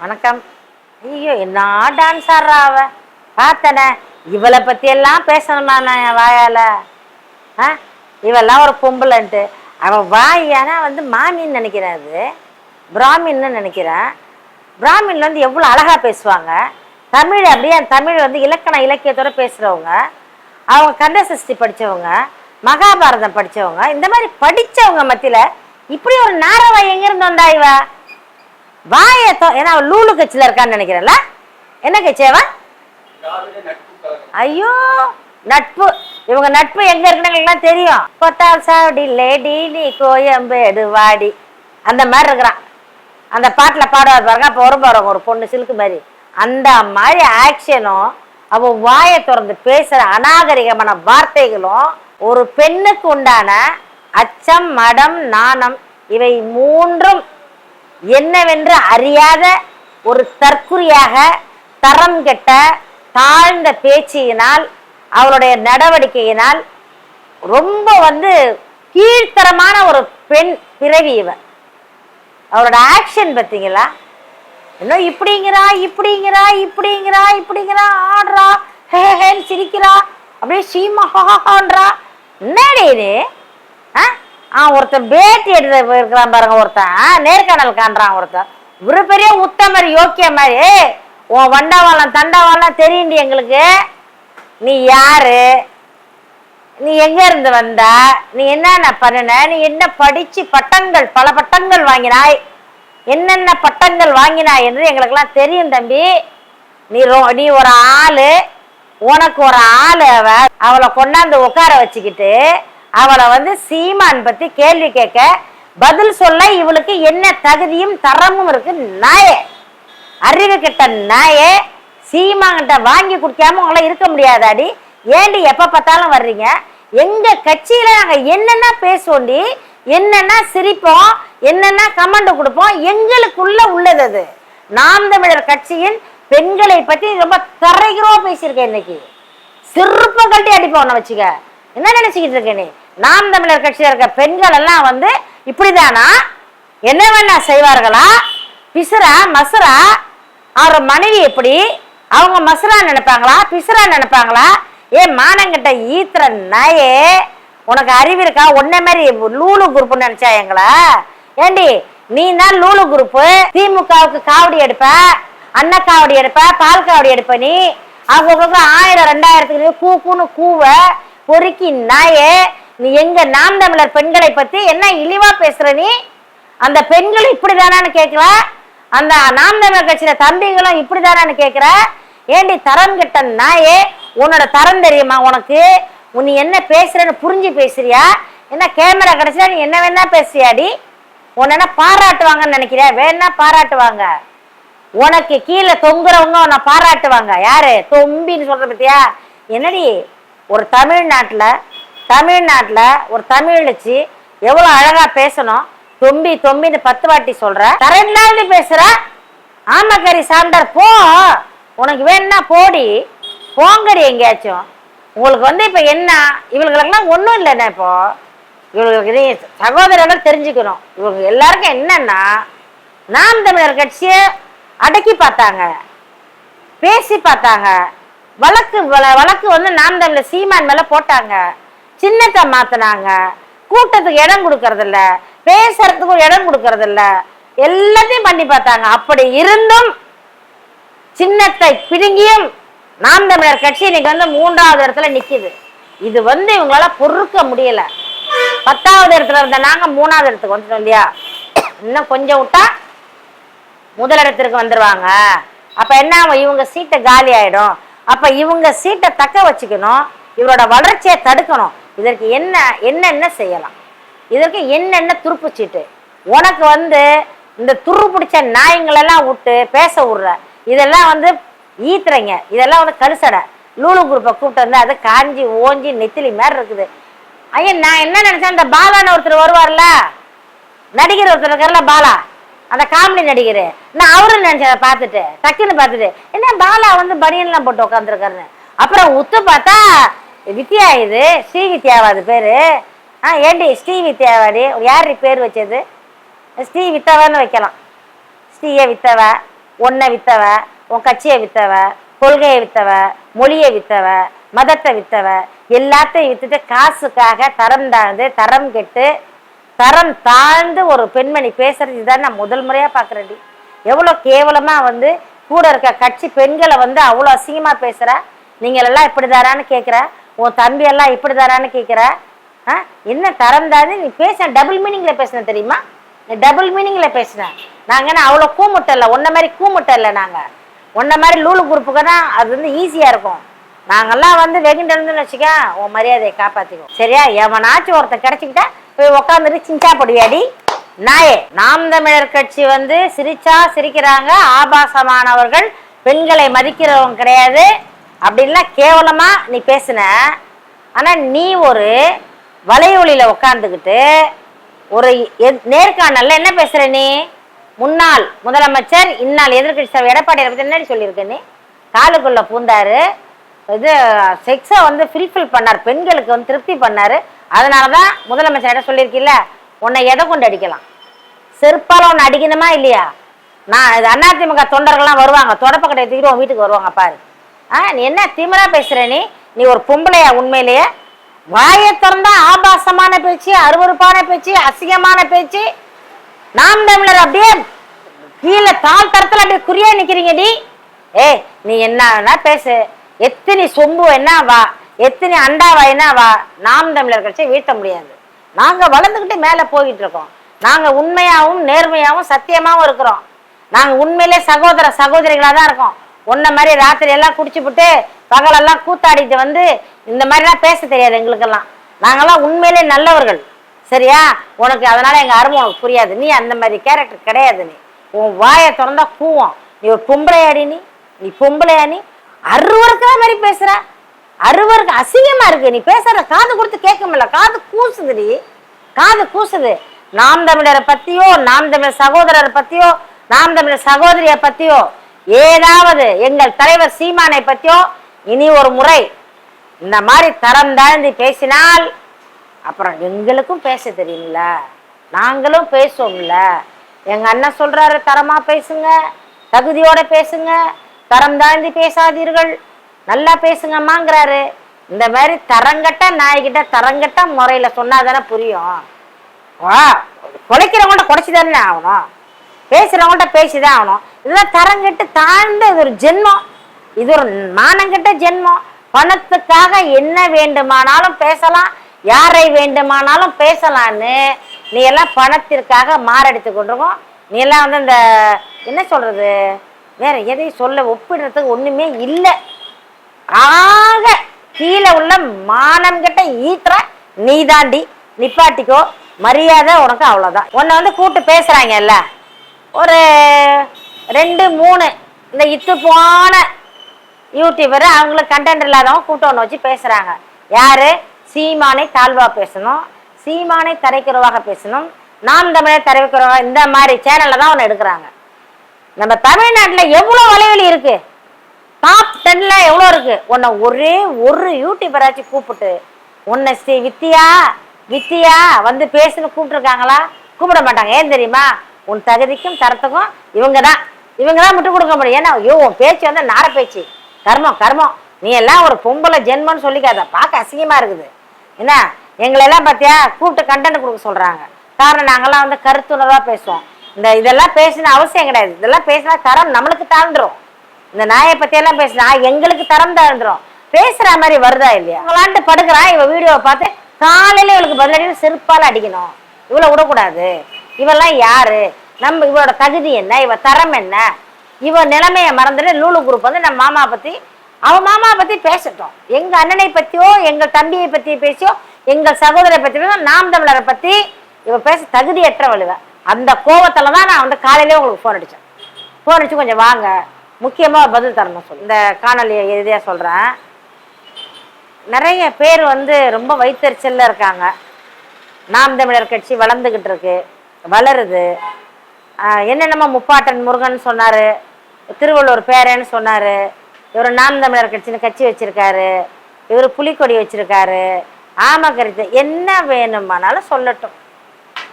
வணக்கம். ஐயோ என்ன டான்ஸ் ஆடுறா அவ? பார்த்தனே. இவளை பத்தி எல்லாம் பேசணுமா நான் என் வாயால? ஆ? இவெல்லாம் ஒரு பொம்பளைன்ட்டு. அவன் வாய் வந்து மாமின்னு நினைக்கிறாது பிராமின்னு நினைக்கிறேன். பிராமின்ல வந்து எவ்வளோ அழகா பேசுவாங்க. தமிழ் அப்படியே அந்த தமிழ் வந்து இலக்கண இலக்கியத்தோட பேசுறவங்க. அவங்க கந்தசஷ்டி சஷ்டி படிச்சவங்க மகாபாரதம் படிச்சவங்க இந்த மாதிரி படித்தவங்க மத்தியில் இப்படி ஒரு நாரவா எங்கே வந்தா இவா? வாயை ஏன்னா அவன் லூலு கட்சியில் இருக்கான்னு நினைக்கிறேன்ல. என்ன கட்சி அவன் ஐயோ நட்பு. இவங்க நட்பு எங்க இருக்குன்னு தெரியும். கொத்தால் சாவடி லேடி நீ கோயம்பேடு வாடி. அந்த மாதிரி இருக்கிறான். அந்த பாட்டில் பாடுவார் பாருங்க. அப்போ வரும் பாருங்க ஒரு பொண்ணு சிலுக்கு மாதிரி. அந்த மாதிரி ஆக்ஷனும் அவள் வாயை திறந்து பேசுகிற அநாகரிகமான வார்த்தைகளும் ஒரு பெண்ணுக்கு உண்டான அச்சம் மடம் நாணம் இவை மூன்றும் என்னவென்று அறியாத ஒரு தற்குறியாக தரம் கெட்ட தாழ்ந்த பேச்சியினால் அவளுடைய நடவடிக்கையினால் ரொம்ப வந்து கீழ்த்தரமான ஒரு பெண் பிறவி இவன் அவரோட ஆக்ஷன் பார்த்தீங்களா? இன்னும் இப்படிங்கிறா இப்படிங்கிறா இப்படிங்கிறா இப்படிங்கிறா ஆடுறா ஹே ஹேன்னு சிரிக்கிறா அப்படியே சீமஹான்றா என்னடி இது? ஆ? ஆ ஒருத்தன் பேட்டி எடுத்து இருக்கிறான் பாருங்க ஒருத்தன். நேர்காணல் காண்றான் ஒருத்தன். ஒரு பெரிய உத்தமர் யோக்கிய மாதிரி. உன் வண்டவாளம் தண்டவாளம் தெரியுண்டி எங்களுக்கு. நீ யாரு? நீ எங்க இருந்து வந்த? நீ என்னென்ன பண்ணுன? நீ என்ன படிச்சு பட்டங்கள் பல பட்டங்கள் வாங்கினாய்? என்னென்ன பட்டங்கள் வாங்கினாய் என்று எங்களுக்கெல்லாம் தெரியும் தம்பி. நீ நீ ஒரு ஆளு. உனக்கு ஒரு ஆளு அவ. அவளை கொண்டாந்து உட்கார வச்சுக்கிட்டு அவளை வந்து சீமான் பத்தி கேள்வி கேட்க பதில் சொல்ல இவளுக்கு என்ன தகுதியும் தரமும் இருக்கு நாயே. அறிவு கிட்ட நாயே. சீமாங்கிட்ட வாங்கி குடிக்காம உங்களால இருக்க முடியாதாடி? ஏண்டி எப்ப பார்த்தாலும் வர்றீங்க? எங்க கட்சியில நாங்க என்னென்ன பேசுவோண்டி? என்னென்ன சிரிப்போம்? என்னென்ன கமெண்ட் கொடுப்போம்? எங்களுக்குள்ள உள்ளது அது. நாம் தமிழர் கட்சியின் பெண்களை பத்தி ரொம்ப தரைகிறோம் பேசியிருக்கேன் இன்னைக்கு. சிற்பம் கட்டி அடிப்போம் நான் வச்சுக்க. என்ன நினைச்சுக்கிட்டு இருக்க நீ? நாம் தமிழர் கட்சியில் இருக்க பெண்கள் எல்லாம் வந்து இப்படிதானா? என்ன வேணா செய்வார்களா? பிசுரா மசுரா அவர் மனைவி எப்படி? அவங்க மசுரா நினைப்பாங்களா? பிசுரா நினைப்பாங்களா? ஏ மானங்கிட்ட ஈத்துற நாயே உனக்கு அறிவு இருக்கா? உன்ன மாதிரி லூலு குரூப் நினைச்சா எங்களா? ஏண்டி நீ தான் லூலு குரூப் திமுகவுக்கு காவடி எடுப்ப? அண்ணா காவடி எடுப்ப? பால் காவடி எடுப்ப நீ? அவங்க ஆயிரம் ரெண்டாயிரத்துக்கு கூ கூன்னு கூவ பொறுக்கி நாயே நீ எங்க நாம் தமிழர் பெண்களை பத்தி என்ன இழிவா பேசுற நீ? அந்த பெண்கள் இப்படிதானான்னு கேட்கல அந்த நாம் தமிழர் கட்சியில தம்பிகளும் இப்படிதானான்னு கேட்கிற ஏண்டி தரம் கெட்ட நாயே உன்னோட தரம் தெரியுமா உனக்கு? நீ என்ன பேசுறன்னு புரிஞ்சு பேசுறியா? என்ன கேமரா கிடைச்சா நீ என்ன வேணா பேசுறியாடி உன்னை என்ன பாராட்டுவாங்கன்னு நினைக்கிறியா வேணா பாராட்டுவாங்க. உனக்கு கீழே தொங்குறவங்க உன்னை பாராட்டுவாங்க. யாரு? தொம்பின்னு சொல்ற பத்தியா? என்னடி? ஒரு தமிழ்நாட்டுல தமிழ்நாட்டில் ஒரு தமிழ்ச்சி எவ்வளோ அழகா பேசணும்? தொம்பி தொம்பின்னு பத்து வாட்டி சொல்ற. தரண்டாவது பேசுற? ஆமக்கறி சாண்டர் போ. உனக்கு வேணும்னா போடி. போங்கடி எங்கேயாச்சும். உங்களுக்கு வந்து இப்போ என்ன? இவங்களுக்கெல்லாம் ஒன்றும் இல்லைண்ணே இப்போ. இவங்களுக்கு நீ சகோதரர்கள் தெரிஞ்சுக்கணும். இவங்க எல்லாருக்கும் என்னன்னா நாம் தமிழர் கட்சியை அடக்கி பார்த்தாங்க. பேசி பார்த்தாங்க. வழக்கு வழக்கு வந்து நாம் தமிழர் சீமான் மேலே போட்டாங்க. சின்னத்தை மாத்தினாங்க. கூட்டத்துக்கு இடம் கொடுக்கறது இல்ல பேசுறதுக்கும் இடம் கொடுக்கறது இல்ல எல்லாத்தையும் பண்ணி பார்த்தாங்க. அப்படி இருந்தும் சின்னத்தை பிடுங்கியும் நாம் தமிழர் கட்சி இன்னைக்கு வந்து மூன்றாவது இடத்துல நிக்குது. இது வந்து இவங்களால பொறுக்க முடியல. பத்தாவது இடத்துல இருந்த நாங்க மூணாவது இடத்துக்கு வந்துட்டோம் இல்லையா? இன்னும் கொஞ்சம் விட்டா முதலிடத்திற்கு வந்துருவாங்க. அப்ப என்ன ஆகும்? இவங்க சீட்டை காலி ஆயிடும். அப்ப இவங்க சீட்டை தக்க வச்சுக்கணும். இவரோட வளர்ச்சியை தடுக்கணும். இதற்கு என்ன என்னென்ன செய்யலாம்? இதற்கு என்னென்ன துருப்பு சீட்டு உனக்கு வந்து இந்த துரு பிடிச்ச நாய்ங்களெல்லாம் விட்டு பேச விடுற. இதெல்லாம் வந்து ஈத்துறங்க. இதெல்லாம் வந்து கருசடை. லூலு குரூப்பை கூப்பிட்டு வந்து அது காஞ்சி ஓஞ்சி நெத்திலி மாதிரி இருக்குது. ஐயன் நான் என்ன நினச்சேன்? இந்த பாலான ஒருத்தர் வருவார்ல? நடிகர் ஒருத்தர் இருக்கார்ல பாலா? அந்த காமெடி நடிகர். நான் அவரும் நினைச்சேன் அதை பார்த்துட்டு. டக்குன்னு பார்த்துட்டு. என்ன பாலா வந்து பனியன்லாம் போட்டு உட்காந்துருக்காருன்னு அப்புறம் உத்து பார்த்தா வித்யா இது? ஸ்ரீ வித்யாவா அது பேரு. ஆ ஏண்டி ஸ்ரீ வித்யாவாடி யார் பேர் வச்சது? ஸ்ரீ வித்தவான்னு வைக்கலாம். ஸ்ரீய வித்தவ உன்னை வித்தவ உன் கட்சியை வித்தவ கொள்கையை வித்தவ மொழியை வித்தவ மதத்தை வித்தவ எல்லாத்தையும் வித்துட்டு காசுக்காக தரம் தாழ்ந்து தரம் கெட்டு தரம் தாழ்ந்து ஒரு பெண்மணி பேசுறது இதுதான் நான் முதல் முறையா பாக்குறேன்டி எவ்வளோ கேவலமா வந்து கூட இருக்க கட்சி பெண்களை வந்து அவ்வளோ அசிங்கமா பேசுற? நீங்கள் எல்லாம் இப்படி தாரான்னு கேட்குற உன் தம்பி எல்லாம் இப்படி தரான்னு கேட்குற ஆ? என்ன தரம் தாழ்ந்து நீ பேச டபுள் மீனிங்கில் பேசின தெரியுமா? நீ டபுள் மீனிங்கில் பேசுன. நாங்கள் என்ன அவ்வளோ கூமுட்டை இல்லை. உன்ன மாதிரி கூமுட்டை இல்லை நாங்கள் உன்ன மாதிரி லூலு குரூப்புக்கு தான் அது வந்து ஈஸியாக இருக்கும். நாங்கெல்லாம் வந்து வெகுண்டு வச்சுக்க உன் மரியாதையை காப்பாத்திக்கோ சரியா? எவனாச்சும் ஒருத்தன் கிடச்சிக்கிட்டா போய் உட்காந்துட்டு சிஞ்சா பொடியாடி. நாயே நாம் தமிழர் கட்சி வந்து சிரிச்சா சிரிக்கிறாங்க. ஆபாசமானவர்கள் பெண்களை மதிக்கிறவங்க கிடையாது. அப்படின்லாம் கேவலமா நீ பேசின. ஆனா நீ ஒரு வலையொலியில உட்காந்துக்கிட்டு ஒரு நேர்காணல்ல என்ன பேசுற நீ? முன்னாள் முதலமைச்சர் இந்நாள் எதிர்கட்சி தலைவர் எடப்பாடி பத்தி என்ன சொல்லியிருக்க நீ? காலுக்குள்ள பூந்தாரு. இது செக்ஸை வந்து ஃபில்ஃபில் பண்ணார். பெண்களுக்கு வந்து திருப்தி பண்ணார். அதனால தான் முதலமைச்சர் என்ன சொல்லியிருக்கில்ல உன்னை எதை கொண்டு அடிக்கலாம்? செருப்பால் ஒன்று அடிக்கணுமா இல்லையா? நான் இது அதிமுக தொண்டர்கள்லாம் வருவாங்க. தொடப்பக்கட்டை தூக்கிட்டு உன் வீட்டுக்கு வருவாங்க பாரு. ஆ நீ என்ன திமிரா பேசுற நீ? நீ ஒரு பொம்பளையா உண்மையிலேயே? வாயை திறந்தா ஆபாசமான பேச்சு அருவருப்பான பேச்சு அசிங்கமான பேச்சு. நாம் தமிழர் அப்படியே கீழே தாழ் தரத்துல அப்படியே குறியா நிக்கிறீங்க நீ. ஏய் நீ என்ன வேணா பேசு. எத்தனை சொம்பு என்ன வா? எத்தனை அண்டாவா என்ன வா? நாம் தமிழர் கட்சியை வீழ்த்த முடியாது. நாங்க வளர்ந்துக்கிட்டு மேல போயிட்டு இருக்கோம். நாங்க உண்மையாவும் நேர்மையாவும் சத்தியமாவும் இருக்கிறோம். நாங்க உண்மையிலே சகோதர சகோதரிகளா தான் இருக்கோம். உன்ன மாதிரி ராத்திரி எல்லாம் குடிச்சுப்புட்டு பகலெல்லாம் கூத்தாடிட்டு வந்து இந்த மாதிரிலாம் பேச தெரியாது எங்களுக்கெல்லாம். நாங்கெல்லாம் உண்மையிலே நல்லவர்கள். சரியா? உனக்கு அதனால எங்க அருமை உனக்கு புரியாது. நீ அந்த மாதிரி கேரக்டர் கிடையாது நீ. உன் வாயை திறந்தா கூவம். நீ ஒரு பொம்பளையாடி நீ. நீ பொம்பளையா நீ. அருவருக்கிற மாதிரி பேசுற. அருவருக்கு அசிங்கமா இருக்கு. நீ பேசுற காது கொடுத்து கேட்க முடியல. காது கூசுதுடி காது கூசுது. நாம் தமிழரை பத்தியோ நாம் தமிழர் சகோதரரை பத்தியோ நாம் தமிழர் சகோதரிய பத்தியோ ஏதாவது எங்கள் தலைவர் சீமானை பற்றியோ இனி ஒரு முறை இந்த மாதிரி தரம் தாழ்ந்து பேசினால் அப்புறம் எங்களுக்கும் பேச தெரியும்ல. நாங்களும் பேசுவோம்ல. எங்க அண்ணன் சொல்றாரு தரமா பேசுங்க தகுதியோட பேசுங்க தரம் தாழ்ந்து பேசாதீர்கள் நல்லா பேசுங்கம்மாங்கிறாரு. இந்த மாதிரி தரங்கட்ட நாய்கிட்ட தரங்கட்ட முறையில சொன்னாதானே புரியும். குலைக்கிறவங்கள்ட்ட குறைச்சி தானே ஆகணும். பேசுறவங்கள்ட்ட பேசிதான் ஆகணும். இதெல்லாம் தரங்கட்டு தாழ்ந்த இது ஒரு ஜென்மம். இது ஒரு மானங்கிட்ட ஜென்மம். பணத்துக்காக என்ன வேண்டுமானாலும் பேசலாம். யாரை வேண்டுமானாலும் பேசலான்னு நீ எல்லாம் பணத்திற்காக மாரடித்து கொண்டிருக்கோம். நீ எல்லாம் வந்து இந்த என்ன சொல்றது? வேற எதையும் சொல்ல ஒப்பிடுறதுக்கு ஒண்ணுமே இல்லை. ஆக கீழே உள்ள மானம் கிட்ட ஈத்துற நீதாண்டி நிப்பாட்டிக்கோ. மரியாதை உனக்கு அவ்வளோதான் உன்னை வந்து கூப்பிட்டு பேசுகிறாங்கல்ல ஒரு ரெண்டு மூணு. இந்த இத்து போன யூடியூபர் அவங்கள கண்டென்ட் இல்லாதவங்க கூட்டம் ஒன்று வச்சு பேசுறாங்க. யாரு? சீமானை தாழ்வா பேசணும். சீமானை தரைக்குறவாக பேசணும். நாம் தமிழை தரைக்குறவாக இந்த மாதிரி சேனல்ல தான் ஒன்று எடுக்கிறாங்க. நம்ம தமிழ்நாட்டில் எவ்வளோ வலைவலி இருக்கு? டாப் டென்ல எவ்வளோ இருக்கு? உன்னை ஒரே ஒரு யூடியூபராச்சும் கூப்பிட்டு. உன்னை ஸ்ரீ வித்தியா வித்தியா வந்து பேசுன்னு கூப்பிட்டுருக்காங்களா? கூப்பிட மாட்டாங்க. ஏன் தெரியுமா? உன் தகுதிக்கும் தரத்துக்கும் இவங்க தான். இவங்க தான் விட்டு கொடுக்க முடியும். ஏன்னா ஐயோ உன் பேச்சு வந்து நார பேச்சு. கர்மம் கர்மம். நீ எல்லாம் ஒரு பொம்பளை ஜென்மன்னு சொல்லிக்காத. பார்க்க அசிங்கமா இருக்குது. என்ன? எங்களை எல்லாம் பார்த்தியா? கூப்பிட்டு கண்டென்ட் கொடுக்க சொல்கிறாங்க காரணம் நாங்கெல்லாம் வந்து கருத்துணர்வாக பேசுவோம். இந்த இதெல்லாம் பேசின அவசியம் கிடையாது. இதெல்லாம் பேசினா தரம் நம்மளுக்கு தாழ்ந்துடும் இந்த நாயை பற்றியெல்லாம் பேசினா எங்களுக்கு தரம் தாழ்ந்துடும் பேசுகிற மாதிரி வருதா இல்லையா? அவங்களான்ட்டு படுக்கிறான் இவன் வீடியோவை பார்த்து காலையில் இவளுக்கு பதிலடி செருப்பால் அடிக்கணும். இவ்வளோ விடக்கூடாது. இவெல்லாம் யாரு? நம்ம இவரோட தகுதி என்ன? இவ தரம் என்ன? இவ நிலைமையை மறந்துட்டு லூலு குரூப் வந்து நம்ம மாமா பத்தி அவன் மாமா பத்தி பேசட்டும். எங்க அண்ணனை பத்தியோ எங்கள் தம்பியை பத்தி பேசியோ எங்கள் சகோதரை பத்தி பேசியோ, நாம் தமிழரை பத்தி இவ பேச தகுதியற்றவளுவ அந்த கோவத்துல தான் நான் வந்து காலையிலே உங்களுக்கு ஃபோன் அடிச்சேன். ஃபோன் அடிச்சு கொஞ்சம் வாங்க. முக்கியமா பதில் தரணும் சொல்லு. இந்த காணொலியை எதிரியா சொல்றேன். நிறைய பேர் வந்து ரொம்ப வைத்தறிச்சல்ல இருக்காங்க. நாம் தமிழர் கட்சி வளர்ந்துகிட்டு இருக்கு. வளருது. என்னென்னமோ முப்பாட்டன் முருகன் சொன்னாரு திருவள்ளுவர் பேரன்னு சொன்னாரு இவர் நாம் தமிழர் கட்சின்னு கட்சி வச்சிருக்காரு இவர் புலிக்கொடி வச்சிருக்காரு ஆமகரித்து என்ன வேணுமானாலும் சொல்லட்டும்.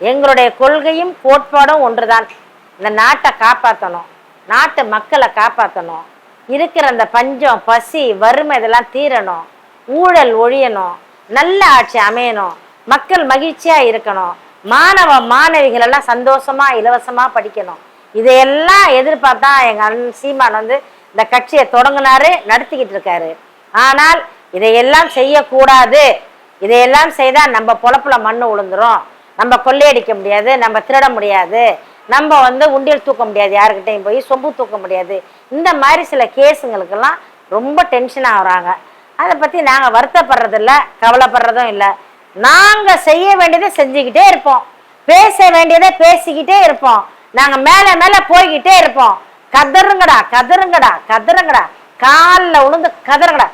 எங்களுடைய கொள்கையும் கோட்பாடும் ஒன்றுதான். இந்த நாட்டை காப்பாற்றணும் நாட்டு மக்களை காப்பாற்றணும் இருக்கிற அந்த பஞ்சம் பசி வறுமை இதெல்லாம் தீரணும் ஊழல் ஒழியணும் நல்ல ஆட்சி அமையணும் மக்கள் மகிழ்ச்சியாக இருக்கணும் மாணவ மாணவிகள் எல்லாம் சந்தோஷமா இலவசமா படிக்கணும். இதையெல்லாம் எதிர்பார்த்தா எங்க அண்ணன் சீமான் வந்து இந்த கட்சியை தொடங்கினாரு நடத்திக்கிட்டு இருக்காரு. ஆனால் இதையெல்லாம் செய்யக்கூடாது. இதையெல்லாம் செய்தா நம்ம பொழப்புல மண்ணு விழுந்துரும் நம்ம கொள்ளையடிக்க முடியாது நம்ம திருட முடியாது. நம்ம வந்து உண்டியல் தூக்க முடியாது யாருக்கிட்டையும் போய் சொம்பு தூக்க முடியாது. இந்த மாதிரி சில கேஸுங்களுக்கெல்லாம் ரொம்ப டென்ஷன் ஆகுறாங்க. அதை பற்றி நாங்கள் வருத்தப்படுறதில்ல கவலைப்படுறதும் இல்லை. நாங்கள் செய்ய வேண்டியதை செஞ்சுக்கிட்டே இருப்போம். பேச வேண்டியதை பேசிக்கிட்டே இருப்போம். நாங்கள் மேலே மேலே போய்கிட்டே இருப்போம். கதறுங்கடா கதறுங்கடா கதறுங்கடா. காலில் விழுந்து கதறுங்கடா.